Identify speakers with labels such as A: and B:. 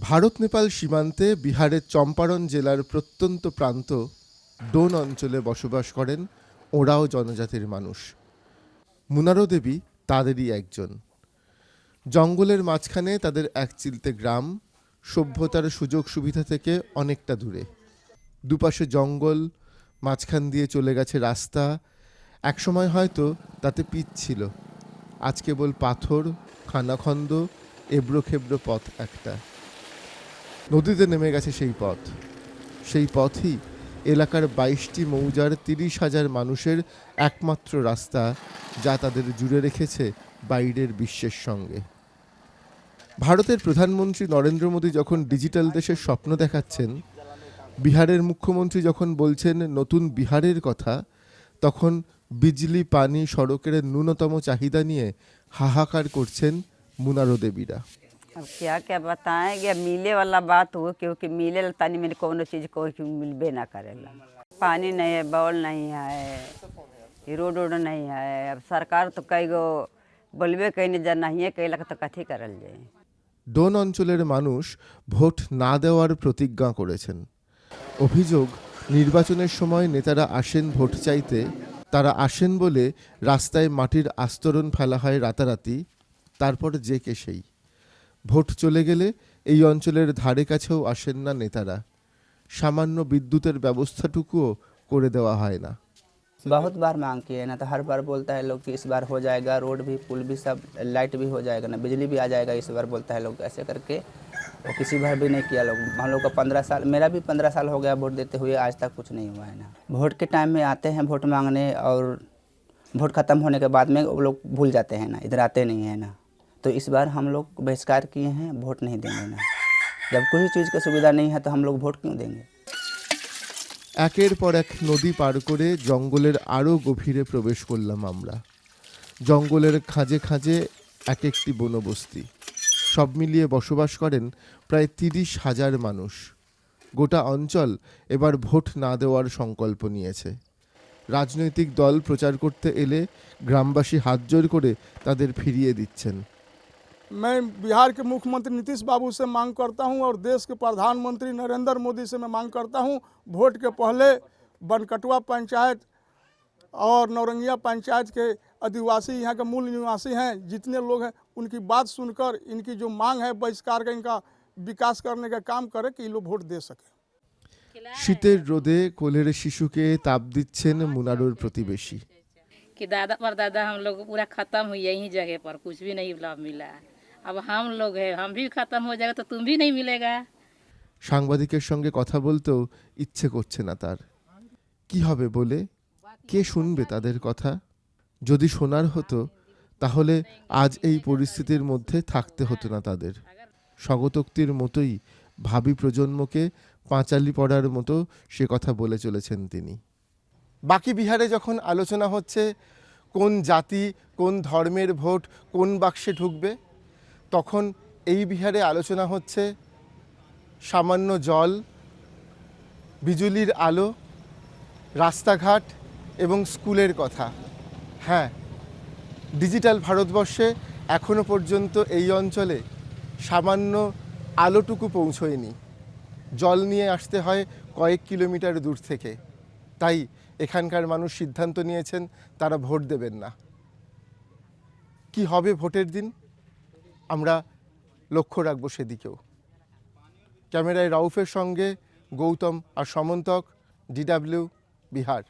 A: ভারত নেপাল সীমান্তে বিহারের চম্পারণ জেলার প্রত্যন্ত প্রান্ত ডোন অঞ্চলে বসবাস করেন ওরাও জনজাতির মানুষ। মুনারো দেবী তাদেরই একজন। জঙ্গলের মাঝখানে তাদের এক চিলতে গ্রাম, সভ্যতার সুযোগ সুবিধা থেকে অনেকটা দূরে। দুপাশে জঙ্গল, মাঝখান দিয়ে চলে গেছে রাস্তা। একসময় হয়তো তাতে পিচ ছিল। আজ কেবল পাথর, খানাখন্দ এবড়ো খেবড়ো পথ একটা। নদীতে নেমে গেছে সেই পথ। সেই পথই এলাকার বাইশটি মৌজার তিরিশ হাজার মানুষের একমাত্র রাস্তা যা তাদের জুড়ে রেখেছে বাইরের বিশ্বের সঙ্গে। ভারতের প্রধানমন্ত্রী নরেন্দ্র মোদী যখন ডিজিটাল দেশের স্বপ্ন দেখাচ্ছেন, বিহারের মুখ্যমন্ত্রী যখন বলছেন নতুন বিহারের কথা, তখন বিজলি, পানি, সড়কের ন্যূনতম চাহিদা নিয়ে হাহাকার করছেন মুনারো দেবীরা।
B: अब क्या क्या बताएं ये मिले वाला बात हो क्योंकि मिले ला तनी मैंने कोनो चीज कोई के मिलबे ना करेला पानी नहीं है बॉल नहीं है ये रोड वोड नहीं है अब सरकार तो कई गो बोलबे कहीं नहीं जा नहीं कैला तो कथी करल जाए
A: ডোন অঞ্চলের মানুষ ভোট না দেওয়ার প্রতিজ্ঞা করেছেন অভিযোগ নির্বাচনের সময় নেতারা আসেন ভোট চাইতে তারা আসেন বলে রাস্তায় মাটির আস্তরণ ফেলা হয় রাতারাতি তারপর যে কে সেই ভোট চলে গেলে এই অঞ্চলের ধারে কাছেও আসেন না নেতারা সামান্য বিদ্যুতের ব্যবস্থাটুকুও করে দেওয়া হয় না
C: बहुत बार मांग किए ना तो हर बार बोलता है लोग कि इस बार हो जाएगा रोड भी पुल भी सब लाइट भी हो जाएगा ना बिजली भी आ जाएगा इस बार बोलता है लोग ऐसे करके वो किसी बार भी नहीं किया लोग हम लोग का पंद्रह साल मेरा भी पंद्रह साल हो गया वोट देते हुए आज तक कुछ नहीं हुआ है ना वोट के टाइम में आते हैं वोट मांगने और वोट ख़त्म होने के बाद में वो लोग भूल जाते हैं ना इधर आते नहीं हैं ना तो इस बार हम लोग बहिष्कार किए हैं वोट नहीं देंगे ना जब कोई चीज़ की सुविधा नहीं है तो हम लोग वोट क्यों देंगे
A: একের পর এক নদী পার করে জঙ্গলের আরও গভীরে প্রবেশ করলাম আমরা জঙ্গলের খাঁজে খাঁজে এক একটি বনবস্তি সব মিলিয়ে বসবাস করেন প্রায় তিরিশ হাজার মানুষ গোটা অঞ্চল এবার ভোট না দেওয়ার সংকল্প নিয়েছে রাজনৈতিক দল প্রচার করতে এলে গ্রামবাসী হাতজোড় করে তাদের ফিরিয়ে দিচ্ছেন
D: मैं बिहार के मुख्यमंत्री नीतीश बाबू से मांग करता हूं और देश के प्रधानमंत्री नरेंद्र मोदी से मैं मांग करता हूं वोट के पहले बनकटुआ पंचायत और नौरंगिया पंचायत के आदिवासी यहाँ के मूल निवासी हैं जितने लोग हैं उनकी बात सुनकर इनकी जो मांग है बहिष्कार का इनका विकास करने का काम करें कि ये लोग वोट दे सकें
A: শীতের রোদে কোলের শিশুকে তাপ দিচ্ছেন মুনারোর প্রতিবেশী
E: कि दादा पर दादा हम लोग पूरा खत्म हुई यही जगह पर कुछ भी नहीं लाभ मिला अब हम लोग हैं हम भी खत्म हो जाएगा तो तुम भी नहीं मिलेगा
A: সাংবাদিকের সঙ্গে কথা বলতেও ইচ্ছে করছে না তার কি হবে বলে কে শুনবে তাদের কথা যদি শোনার হতো তাহলে আজ এই পরিস্থিতির মধ্যে থাকতে হতো না তাদের স্বগতোক্তির মতোই ভাবি প্রজন্মকে পাঁচালি পড়ার মতো সে কথা বলে চলেছেন তিনি বাকি বিহারে যখন আলোচনা হচ্ছে কোন জাতি কোন ধর্মের ভোট কোন বাক্সে ঢুকবে তখন এই বিহারে আলোচনা হচ্ছে, সামান্য জল, বিজুলির আলো, রাস্তাঘাট এবং স্কুলের কথা। হ্যাঁ ডিজিটাল ভারতবর্ষে এখনও পর্যন্ত এই অঞ্চলে সামান্য আলোটুকু পৌঁছয়নি। জল নিয়ে আসতে হয় কয়েক কিলোমিটার দূর থেকে। তাই এখানকার মানুষ সিদ্ধান্ত নিয়েছেন, তারা ভোট দেবেন না। কি হবে ভোটের দিন? আমরা লক্ষ্য রাখব সেদিকেও। ক্যামেরায় রাউফের সঙ্গে গৌতম আর সমন্তক ডিডাব্লিউ বিহার।